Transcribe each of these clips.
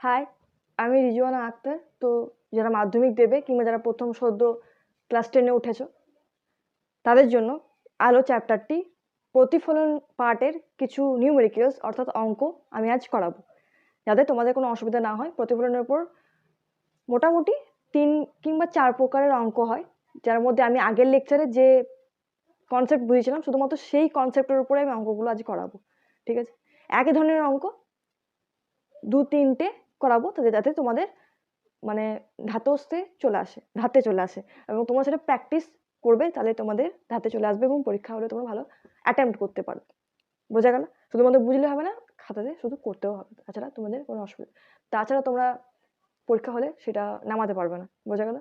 High আমি রিজওয়ানা আক্তার। তো যারা মাধ্যমিক দেবে কিংবা যারা প্রথম সদ্য ক্লাস টেনে উঠেছ, তাদের জন্য আলো চ্যাপ্টারটি প্রতিফলন পার্টের কিছু নিউমেরিক্যালস অর্থাৎ অঙ্ক, আমি আজ করাবো। যাতে তোমাদের কোনো অসুবিধা না হয়, প্রতিফলনের উপর মোটামুটি তিন কিংবা চার প্রকারের অঙ্ক হয়, যার মধ্যে আমি আগের লেকচারে যে কনসেপ্ট বুঝেছিলাম, শুধুমাত্র সেই কনসেপ্টের উপরে আমি অঙ্কগুলো আজ করাবো। ঠিক আছে? একই ধরনের অঙ্ক, দু তিনটে করাবো তাদের যাতে তোমাদের মানে ধাতস্থে চলে আসে, ধাতে চলে আসে। এবং তোমরা সেটা প্র্যাকটিস করবে, তাহলে তোমাদের ধাতে চলে আসবে এবং পরীক্ষা হলে তোমরা ভালো অ্যাটেম্প্ট করতে পারবে। বোঝা গেল? শুধুমাত্র বুঝলে হবে না, খাতাতে শুধু করতেও হবে। তাছাড়া তোমাদের কোনো অসুবিধা তাছাড়া তোমরা পরীক্ষা হলে সেটা নামাতে পারবে না। বোঝা গেল?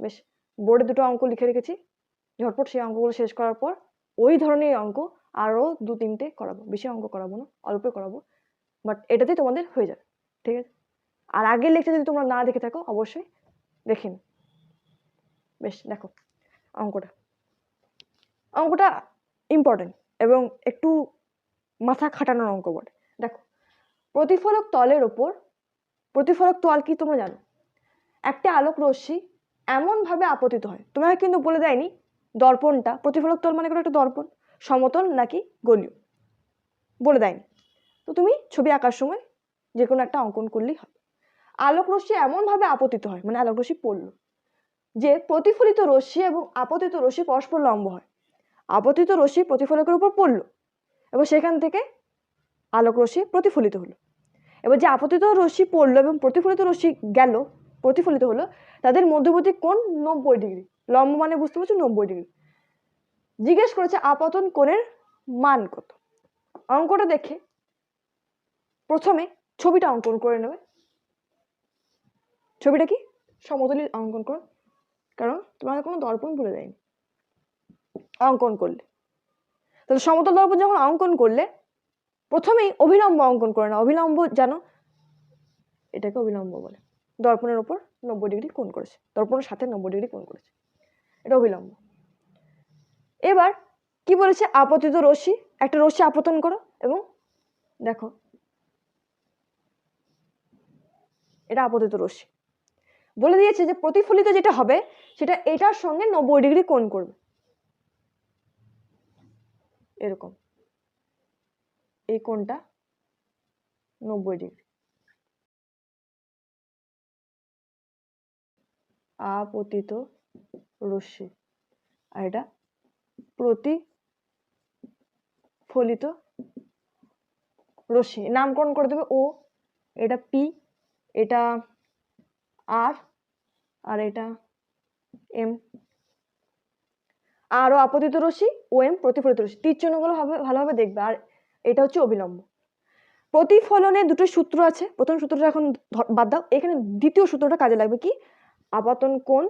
বেশ, বোর্ডে দুটো অঙ্ক লিখে রেখেছি। ঝটপট সেই অঙ্কগুলো শেষ করার পর ওই ধরনের অঙ্ক আরও দু তিনটে করাবো। বেশি অঙ্ক করাবো না, অল্প করাবো। বাট এটাতেই তোমাদের হয়ে যাবে। ঠিক আছে? আর আগের লেকচার যদি তোমরা না দেখে থাকো, অবশ্যই দেখে নিও। বেশ, দেখো, অঙ্কটা। অঙ্কটা ইম্পর্টেন্ট এবং একটু মাথা খাটানোর অঙ্ক বটে। দেখো, প্রতিফলক তলের ওপর, প্রতিফলক তল কি তোমরা জানো? একটা আলোক রশ্মি এমনভাবে আপতিত হয়। তোমাকে কিন্তু বলে দেয়নি, দর্পণটা, প্রতিফলক তল মানে কোনো একটা দর্পণ, সমতল নাকি গলীয়। বলে দেয়নি। তো তুমি ছবি আঁকার সময় যে কোনো একটা অঙ্কন করলেই হবে আলোক রশ্মি এমনভাবে আপতিত হয় মানে আলোক রশ্মি পড়ল, যে প্রতিফলিত রশ্মি এবং আপতিত রশ্মি পরস্পর লম্ব হয়। আপতিত রশ্মি প্রতিফলকের উপর পড়ল এবং সেখান থেকে আলোক রশ্মি প্রতিফলিত হলো। এবার যে আপতিত রশ্মি পড়ল এবং প্রতিফলিত রশ্মি গেল, প্রতিফলিত হলো, তাদের মধ্যবর্তী কোণ নব্বই ডিগ্রি, লম্ব মানে বুঝতে পারছ? নব্বই ডিগ্রি। জিজ্ঞেস করেছে আপতন কোণের মান কত? অঙ্কটা দেখে প্রথমে ছবিটা অঙ্কন করে নেবে। ছবিটা কি? সমতলী অঙ্কন করো। কারণ তোমাকে কোনো দর্পণ বলে দেয়নি। অঙ্কন করলে। তাহলে সমতল দর্পণ যখন অঙ্কন করলে, প্রথমেই অভিলম্ব অঙ্কন করে না অভিলম্ব জানো এটাকে অভিলম্ব বলে। দর্পণের ওপর নব্বই ডিগ্রি কোণ করেছে। দর্পণের সাথে নব্বই ডিগ্রি কোণ করেছে। এটা অভিলম্ব এবার কি বলেছে? আপতিত রশ্মি। একটা রশ্মি আপতন করো এবং দেখো। এটা আপতিত রশ্মি। বলে দিয়েছে যে প্রতিফলিত যেটা হবে, সেটা এটার সঙ্গে নব্বই ডিগ্রি কোণ করবে। এরকম। এই কোণটা নব্বই ডিগ্রি। আপতিত রশ্মি। আর এটা প্রতিফলিত রশ্মি। নামকরণ করে দেবে ও। এটা পি, এটা আর আর এটা এম আরও আপতিত রশ্মি ও এম প্রতিফলিত রশ্মি। তীর চিহ্নগুলো হবে, ভালোভাবে দেখবে। আর এটা হচ্ছে অবিলম্ব। প্রতিফলনে দুটো সূত্র আছে। প্রথম সূত্রটা এখন বাদ দাও। এখানে দ্বিতীয় সূত্রটা কাজে লাগবে কি? আপাতন কোণ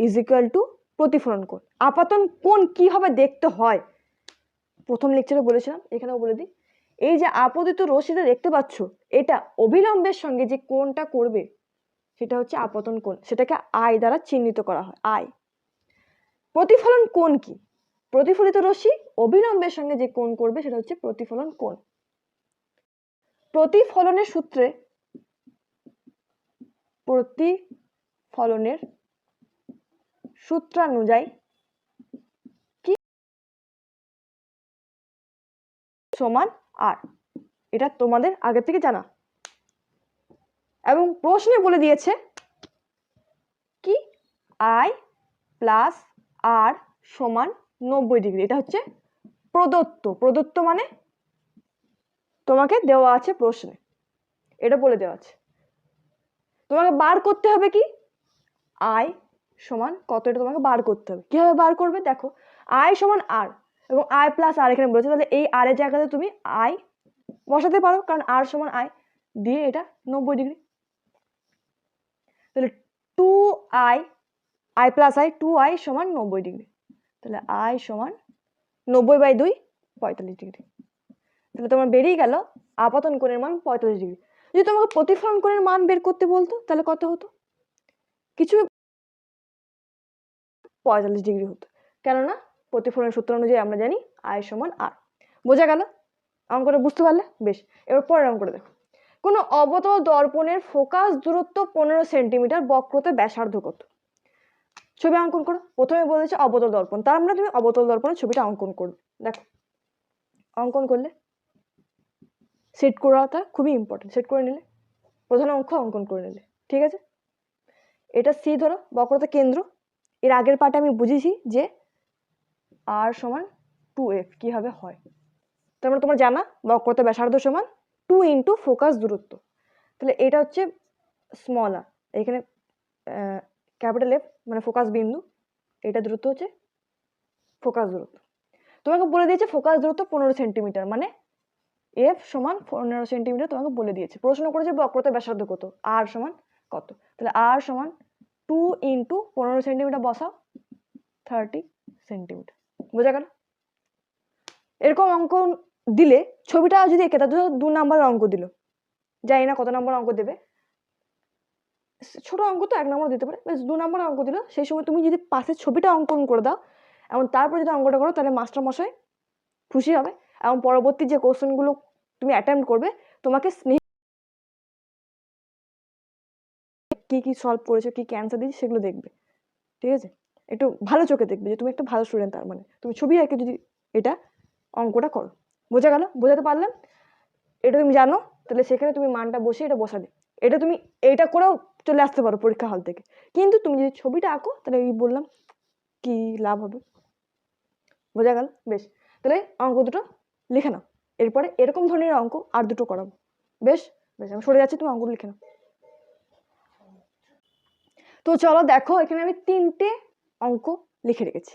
ইজ ইকুয়াল টু প্রতিফলন কোণ। আপাতন কোণ কীভাবে দেখতে হয়? প্রথম লেকচারে বলেছিলাম, এখানেও বলে দিই। এই যে আপতিত রশ্মিটা দেখতে পাচ্ছ, এটা অবিলম্বের সঙ্গে যে কোণটা করবে সেটা হচ্ছে আপতন কোণ। সেটাকে আয় দ্বারা চিহ্নিত করা হয় আয় প্রতিফলন কোণ কি? প্রতিফলিত রশ্মি অবিলম্বের সঙ্গে যে কোণ করবে সেটা হচ্ছে প্রতিফলন কোণ। প্রতিফলনের সূত্রে প্রতিফলনের সূত্রানুযায়ী কি সমান আর? এটা তোমাদের আগে থেকে জানা। এবং প্রশ্নে বলে দিয়েছে কি? আই প্লাস আর সমান নব্বই ডিগ্রি। এটা হচ্ছে প্রদত্ত। প্রদত্ত মানে তোমাকে দেওয়া আছে প্রশ্নে। এটা বলে দেওয়া আছে। তোমাকে বার করতে হবে কি? আই সমান কত? এটা তোমাকে বার করতে হবে। কীভাবে বার করবে? দেখো আই সমান আর এবং আই প্লাস আর এখানে বলেছে। তাহলে এই আর এর জায়গাতে তুমি আই বসাতে পারো। কারণ আর সমান আই দিয়ে এটা নব্বই ডিগ্রি। তাহলে two I I plus I two I সমান নব্বই ডিগ্রি তাহলে আই সমান নব্বই বাই দুই, পঁয়তাল্লিশ ডিগ্রি তাহলে তোমার বেরিয়ে গেল আপাতন কোণের মান পঁয়তাল্লিশ ডিগ্রি যদি তোমাকে প্রতিফলন কোণের মান বের করতে বলতো, তাহলে কত হতো? কিছু পঁয়তাল্লিশ ডিগ্রি হতো। কেননা প্রতিফলনের সূত্র অনুযায়ী আমরা জানি আই সমান আর বোঝা গেল? অঙ্কটা বুঝতে পারলে? বেশ। এবার পরের অঙ্কটা দেখো। কোনো অবতল দর্পণের ফোকাস দূরত্ব পনেরো সেন্টিমিটার বক্রতে ব্যাসার্ধ কত ছবি অঙ্কন করো। প্রথমে বলেছে অবতল দর্পণ। তার মানে তুমি অবতল দর্পণের ছবিটা অঙ্কন করবে। দেখো। অঙ্কন করলে সেট করাটা খুবই ইম্পর্টেন্ট সেট করে নিলে প্রধান অঙ্ক অঙ্কন করে নিলে। ঠিক আছে? এটা সি ধরো, বক্রতা কেন্দ্র। এর আগের পার্টে আমি বুঝেছি যে আর সমান টু এফ কীভাবে হয়। তার মানে তোমার জানা বক্রতা ব্যাসার্ধ সমান টু ইন্টু ফোকাস দূরত্ব। তাহলে এটা হচ্ছে স্মল আর এখানে ক্যাপিটাল এফ মানে ফোকাস বিন্দু, এটা দূরত্ব হচ্ছে ফোকাস দূরত্ব। তোমাকে বলে দিয়েছে ফোকাস দূরত্ব পনেরো সেন্টিমিটার মানে এফ সমান পনেরো সেন্টিমিটার তোমাকে বলে দিয়েছে। প্রশ্ন করেছে বক্রতা ব্যাসার্ধ কত? আর সমান কত? তাহলে আর সমান টু ইন্টু পনেরো সেন্টিমিটার বসাও, থার্টি সেন্টিমিটার। বোঝা গেল? এরকম অঙ্ক দিলে ছবিটা যদি এঁকে তার দু নাম্বার অঙ্ক দিল। জানি না কত নম্বর অঙ্ক দেবে। ছোট অঙ্ক তো এক নম্বর দিতে পারে। বেশ, দু নম্বর অঙ্ক দিল। সেই সময় তুমি যদি পাশের ছবিটা অঙ্কন করে দাও, এবং তারপর যদি অঙ্কটা করো, তাহলে মাস্টার মশাই খুশি হবে। এবং পরবর্তী যে কোশ্চেনগুলো তুমি অ্যাটেম্প করবে, তোমাকে স্নেহ কী কী সলভ করেছ, কী ক্যান্সার দিয়েছে, সেগুলো দেখবে। ঠিক আছে? একটু ভালো চোখে দেখবে যে তুমি একটা ভালো স্টুডেন্ট তার মানে। তুমি ছবি এঁকে যদি এটা অঙ্কটা করো। বোঝা গেল? বোঝাতে পারলাম? এটা তুমি জানো? তাহলে সেখানে তুমি মানটা বসে এটা বসাবে এটা তুমি এইটা করেও চলে আসতে পারো পরীক্ষা হল থেকে। কিন্তু তুমি যদি ছবিটা আঁকো, তাহলে এই বললাম কি লাভ হবে? বোঝা গেল? বেশ। তাহলে অঙ্ক দুটো লিখে নাও। এরপরে এরকম ধরনের অঙ্ক আর দুটো করাবো। বেশ? বেশ, আমি সরে যাচ্ছি, তুমি অঙ্কগুলো লিখে নাও। তো চলো দেখো, এখানে আমি তিনটে অঙ্ক লিখে রেখেছি।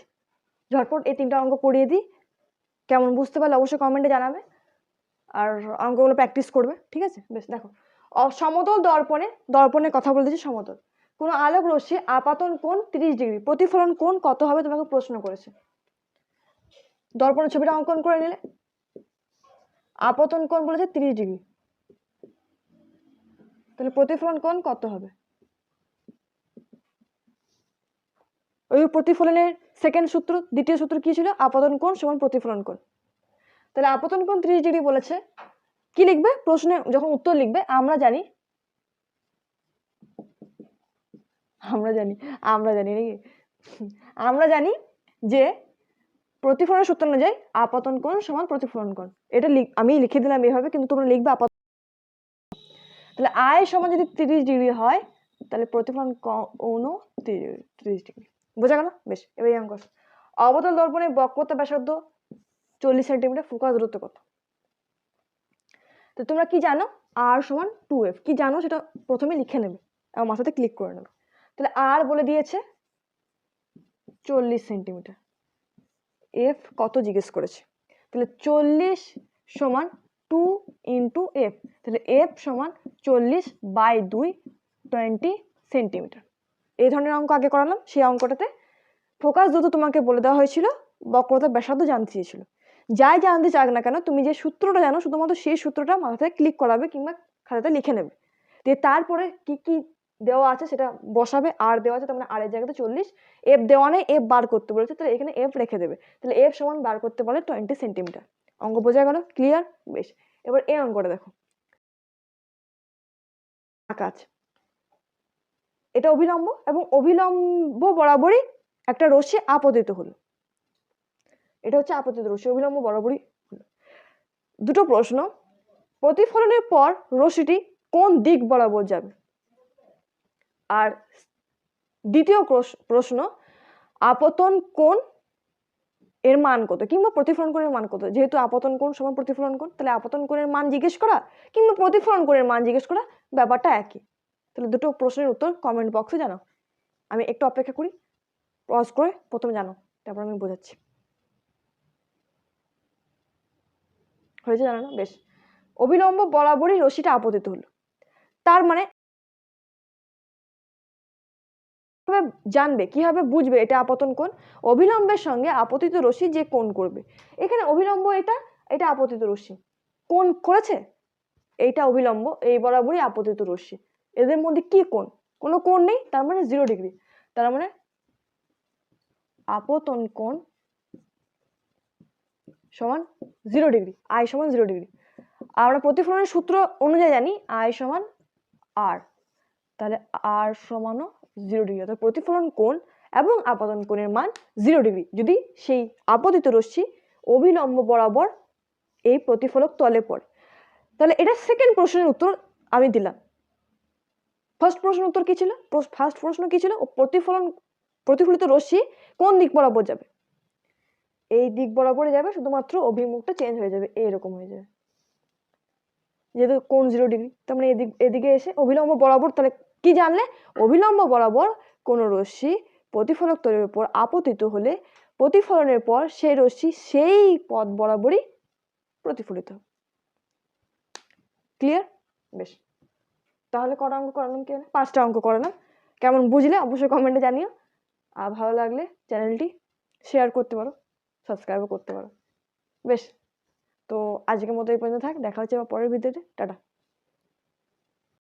ঝটপট এই তিনটা অঙ্ক করিয়ে দিই। কেমন বুঝতে পারলে অবশ্যই কমেন্টে জানাবে। আর অঙ্কগুলো প্র্যাকটিস করবে, ঠিক আছে? বেশ, দেখো। সমতল দর্পণে, দর্পণের কথা বলতেছি সমতল। কোনো আলোক রশ্মি আপাতন কোণ তিরিশ ডিগ্রি, প্রতিফলন কোণ কত হবে তোমাকে প্রশ্ন করেছে। দর্পণের ছবিটা অঙ্কন করে নিলে। আপতন কোণ বলেছে তিরিশ ডিগ্রি। তাহলে প্রতিফলন কোণ কত হবে? ওই প্রতিফলনের সেকেন্ড সূত্র, দ্বিতীয় সূত্র কি ছিল? আপাতন কোণ সমান প্রতিফলন কোণ। তাহলে আপাতন কোণ ত্রিশ ডিগ্রি বলেছে। কি লিখবে? প্রশ্নে যখন উত্তর লিখবে, আমরা জানি। আমরা জানি আমরা জানি নাকি? আমরা জানি যে প্রতিফলনের সূত্র অনুযায়ী আপাতন কোণ সমান প্রতিফলন কোণ। এটা আমি লিখে দিলাম এভাবে, কিন্তু তোমরা লিখবে আপাতন তাহলে আয় সমান যদি তিরিশ ডিগ্রি হয়, তাহলে প্রতিফলন কোণও তিরিশ ডিগ্রি। বোঝা গেল? বেশ এবার এই অঙ্ক অবতল দর্পণে বক্রতা ব্যাসার্ধ চল্লিশ সেন্টিমিটার ফোকাস দূরত্ব কত? তো তোমরা কি জানো? আর সমান টু এফ কি জানো? সেটা প্রথমে লিখে নেবে এবং মাথাতে ক্লিক করে নেবে। তাহলে আর বলে দিয়েছে চল্লিশ সেন্টিমিটার। এফ কত জিজ্ঞেস করেছে? তাহলে চল্লিশ সমান টু ইন্টু এফ তাহলে এফ সমান চল্লিশ বাই দুই টোয়েন্টি সেন্টিমিটার। এই ধরনের অঙ্ক আগে করালাম, সেই অঙ্কটাতে ফোকাস দ্রুত তোমাকে বলে দেওয়া হয়েছিল, বক্রতা ব্যাসার্ধ জানতে চেয়েছিল। যাই জানতে চাক না কেন, তুমি যে সূত্রটা জানো, শুধুমাত্র সেই সূত্রটা মাথাতে ক্লিক করাবে কিংবা খাতাতে লিখে নেবে। দিয়ে তারপরে কি কি দেওয়া আছে সেটা বসাবে, আর দেওয়া আছে, তার মানে আর এর জায়গাতে চল্লিশ এফ দেওয়া নেই এফ বার করতে বলেছে, তাহলে এখানে এফ রেখে দেবে। তাহলে এফ সমান বার করতে পারলে টোয়েন্টি সেন্টিমিটার অঙ্ক বোঝা গেল ক্লিয়ার বেশ। এবার এই অঙ্কটা দেখো। আঁকা আছে এটা অভিলম্ব এবং অভিলম্ব বরাবরই একটা রশ্মি আপতিত হলো। এটা হচ্ছে আপতিত রশ্মি অভিলম্ব বরাবরই হলো। দুটো প্রশ্ন, প্রতিফলনের পর রশ্মিটি কোন দিক বরাবর যাবে? আর দ্বিতীয় প্রশ্ন, আপতন কোন এর মান কত? কিংবা প্রতিফলন কোণের মান কত? যেহেতু আপতন কোণ সমান প্রতিফলন কোণ, তাহলে আপতন কোণের মান জিজ্ঞেস করা কিংবা প্রতিফলন কোণের মান জিজ্ঞেস করা ব্যাপারটা একই। তাহলে দুটো প্রশ্নের উত্তর কমেন্ট বক্সে জানাও। আমি একটু অপেক্ষা করি। পজ করে প্রথমে জানো তারপর আমি বোঝাচ্ছি। হয়েছে জানো না বেশ। অবিলম্ব বরাবরই রশ্মিটা আপতিত হলো। তার মানে জানবে? কীভাবে বুঝবে এটা আপতন কোণ? অবিলম্বের সঙ্গে আপতিত রশ্মি যে কোণ করবে? এখানে অবিলম্ব এটা এটা আপতিত রশ্মি। কোণ করেছে? এইটা অবিলম্ব, এই বরাবরই আপতিত রশ্মি। এদের মধ্যে কি কোণ? কোনো কোণ নেই, তার মানে জিরো ডিগ্রি তার মানে আপতন কোণ সমান জিরো ডিগ্রি আই সমান জিরো ডিগ্রি আমরা প্রতিফলনের সূত্র অনুযায়ী জানি আই সমান আর তাহলে আর সমানও জিরো ডিগ্রি অর্থাৎ প্রতিফলন কোণ এবং আপাতন কোণের মান জিরো ডিগ্রি যদি সেই আপতিত রশ্মি অবিলম্ব বরাবর এই প্রতিফলক তলে পড়ে। তাহলে এটা সেকেন্ড প্রশ্নের উত্তর আমি দিলাম। ফার্স্ট প্রশ্নের উত্তর কি ছিল? ফার্স্ট প্রশ্ন কি ছিল? প্রতিফলন, প্রতিফলিত রশ্মি কোন দিক বরাবর যাবে? এই দিক বরাবরই যাবে, শুধুমাত্র অভিমুখটা চেঞ্জ হয়ে যাবে, এরকম হয়ে যাবে। যেহেতু কোন জিরো ডিগ্রি তার মানে এদিক, এদিকে এসে অভিলম্ব বরাবর, তাহলে কি জানলে? অভিলম্ব বরাবর কোনো রশ্মি প্রতিফলক তলের উপর আপতিত হলে প্রতিফলনের পর সেই রশ্মি সেই পথ বরাবরই প্রতিফলিত। ক্লিয়ার বেশ। তাহলে কটা অঙ্ক করালাম হলো? পাঁচটা অঙ্ক করালাম। কেমন বুঝলে অবশ্যই কমেন্টে জানিও। আর ভালো লাগলে চ্যানেলটি শেয়ার করতে পারো সাবস্ক্রাইবও করতে পারো। বেশ, তো আজকের মতো এই পর্যন্ত থাক, দেখা হচ্ছে আবার পরের ভিডিওতে টাটা।